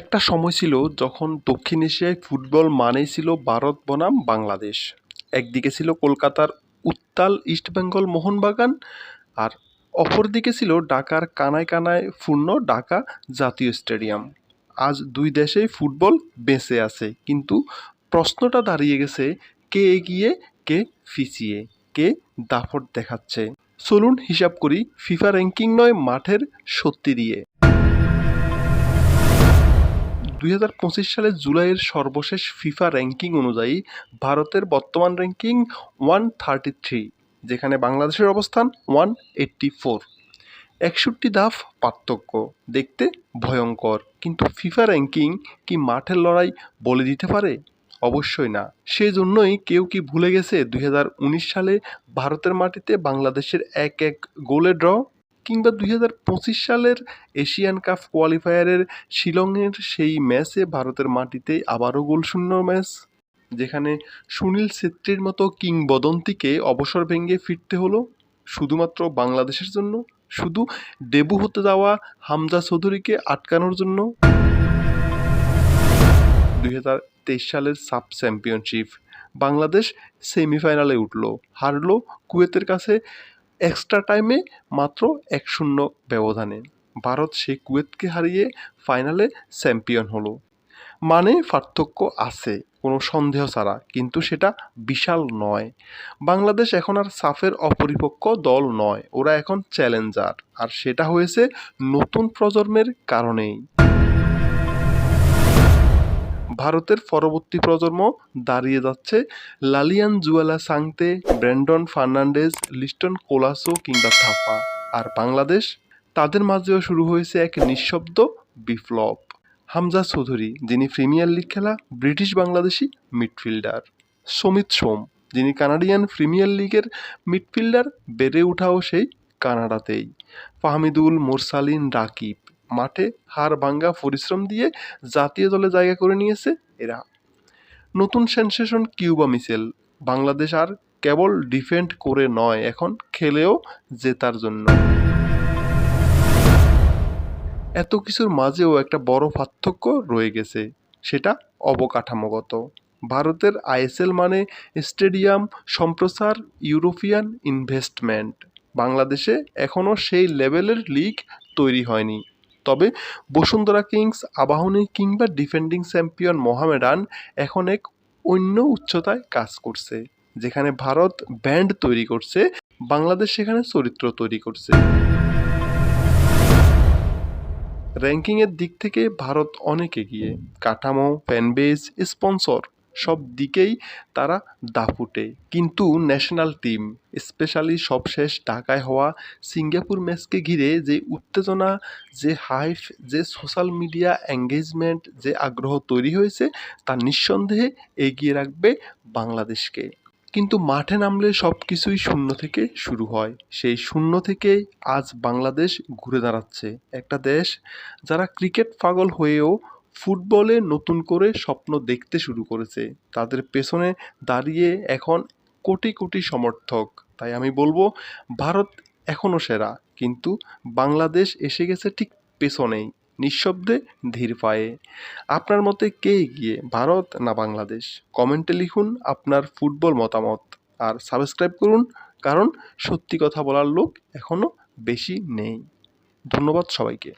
একটা সময় ছিল যখন দক্ষিণ এশিয়ায় ফুটবল মানেই ছিল ভারত বনাম বাংলাদেশ। একদিকে ছিল কলকাতার উত্তাল ইস্টবেঙ্গল মোহনবাগান আর অপরদিকে ছিল ঢাকার কানায় কানায় পূর্ণ ঢাকা জাতীয় স্টেডিয়াম। আজ দুই দেশেই ফুটবল বেঁচে আছে, কিন্তু প্রশ্নটা দাঁড়িয়ে গেছে, কে এগিয়ে, কে পিছিয়ে, কে দাপট দেখাচ্ছে। চলুন হিসাব করি, ফিফা র্যাঙ্কিং নয়, মাঠের সত্যি দিয়ে। দুই হাজার পঁচিশ সালের জুলাইয়ের সর্বশেষ ফিফা র্যাঙ্কিং অনুযায়ী ভারতের বর্তমান র্যাঙ্কিং ওয়ান থার্টি থ্রি যেখানে বাংলাদেশের অবস্থান ওয়ান এইট্টি ফোর একষট্টি ধাপ পার্থক্য, দেখতে ভয়ঙ্কর। কিন্তু ফিফা র্যাঙ্কিং কি মাঠের লড়াই বলে দিতে পারে? অবশ্যই না। সেই জন্যই কেউ কি ভুলে গেছে দুই হাজার উনিশ সালে ভারতের মাটিতে বাংলাদেশের এক এক গোলে ড্র কিংবা দুই হাজার পঁচিশ সালের এশিয়ান কাপ কোয়ালিফায়ারের শিলংয়ের সেই ম্যাচে ভারতের মাটিতে আবারও গোলশূন্য ম্যাচ, যেখানে সুনীল ছেত্রীর মতো কিংবদন্তিকে অবসর ভেঙে ফিরতে হলো শুধুমাত্র বাংলাদেশের জন্য, শুধু ডেবু হতে যাওয়া হামজা চৌধুরীকে আটকানোর জন্য। দুই হাজার তেইশ সালের সাব চ্যাম্পিয়নশিপ, বাংলাদেশ সেমিফাইনালে উঠল, হারলো কুয়েতের কাছে এক্সট্রা টাইমে মাত্র এক শূন্য ব্যবধানে। ভারত সেই কুয়েতকে হারিয়ে ফাইনালে চ্যাম্পিয়ন হলো। মানে পার্থক্য আছে, কোনো সন্দেহ ছাড়া, কিন্তু সেটা বিশাল নয়। বাংলাদেশ এখন আর সাফের অপরিপক্ক দল নয়, ওরা এখন চ্যালেঞ্জার, আর সেটা হয়েছে নতুন প্রজন্মের কারণেই। ভারতের পরবর্তী প্রজন্ম দাঁড়িয়ে যাচ্ছে লালিয়ান জুয়েলা সাংতে ব্র্যান্ডন ফার্নান্ডেজ, লিস্টন কোলাসো কিংবা থাপা। আর বাংলাদেশ, তাদের মাঝেও শুরু হয়েছে এক নিঃশব্দ বিপ্লব। হামজা চৌধুরী, যিনি প্রিমিয়ার লিগ খেলা, ব্রিটিশ বাংলাদেশি মিডফিল্ডার। সমিত সোম, যিনি কানাডিয়ান প্রিমিয়ার লিগের মিডফিল্ডার, বেড়ে ওঠাও সেই কানাডাতেই। ফাহমিদুল মোরসালিন রাকিব। মাঠে হাড় ভাঙ্গা পরিশ্রম দিয়ে জাতীয় দলে জায়গা করে নিয়েছে এরা। নতুন সেনসেশন কিউবা মিসেল। বাংলাদেশ আর কেবল ডিফেন্ড করে নয়, এখন খেলেও জেতার জন্য। এত কিছুর মাঝেও একটা বড় পার্থক্য রয়ে গেছে, সেটা অবকাঠামোগত। ভারতের আইএসএল মানে স্টেডিয়াম সম্প্রসার ইউরোপিয়ান ইনভেস্টমেন্ট। বাংলাদেশে এখনও সেই লেভেলের লিগ তৈরি হয়নি। তবে বসুন্ধরা কিংস, আবাহনী কিংবা ডিফেন্ডিং চ্যাম্পিয়ন মোহামেডান এখন এক অন্য উচ্চতায় কাজ করছে, যেখানে ভারত ব্যান্ড তৈরি করছে, বাংলাদেশ সেখানে চরিত্র তৈরি করছে। র্যাঙ্কিংয়ের দিক থেকে ভারত অনেক এগিয়ে। কাঠামো, ফ্যানবেজ, স্পন্সর সব দিকেই তারা দাপুটে। কিন্তু ন্যাশনাল টিম স্পেশালি সবশেষ ঢাকায় হওয়া সিঙ্গাপুর ম্যাচকে ঘিরে যে উত্তেজনা, যে হাইফ যে সোশ্যাল মিডিয়া এঙ্গেজমেন্ট যে আগ্রহ তৈরি হয়েছে, তা নিঃসন্দেহে এগিয়ে রাখবে বাংলাদেশকে। কিন্তু মাঠে নামলে সব কিছুই শূন্য থেকে শুরু হয়। সেই শূন্য থেকেই আজ বাংলাদেশ ঘুরে দাঁড়াচ্ছে। একটা দেশ যারা ক্রিকেট পাগল হয়েও ফুটবলে নতুন করে স্বপ্ন দেখতে শুরু করেছে। তাদের পেছনে দাঁড়িয়ে এখন কোটি কোটি সমর্থক। তাই আমি বলব, ভারত এখনও সেরা, কিন্তু বাংলাদেশ এসে গেছে ঠিক পেছনেই, নিঃশব্দে ধীর পায়ে। আপনার মতে কে এগিয়ে, ভারত না বাংলাদেশ? কমেন্টে লিখুন আপনার ফুটবল মতামত। আর সাবস্ক্রাইব করুন, কারণ সত্যি কথা বলার লোক এখনও বেশি নেই। ধন্যবাদ সবাইকে।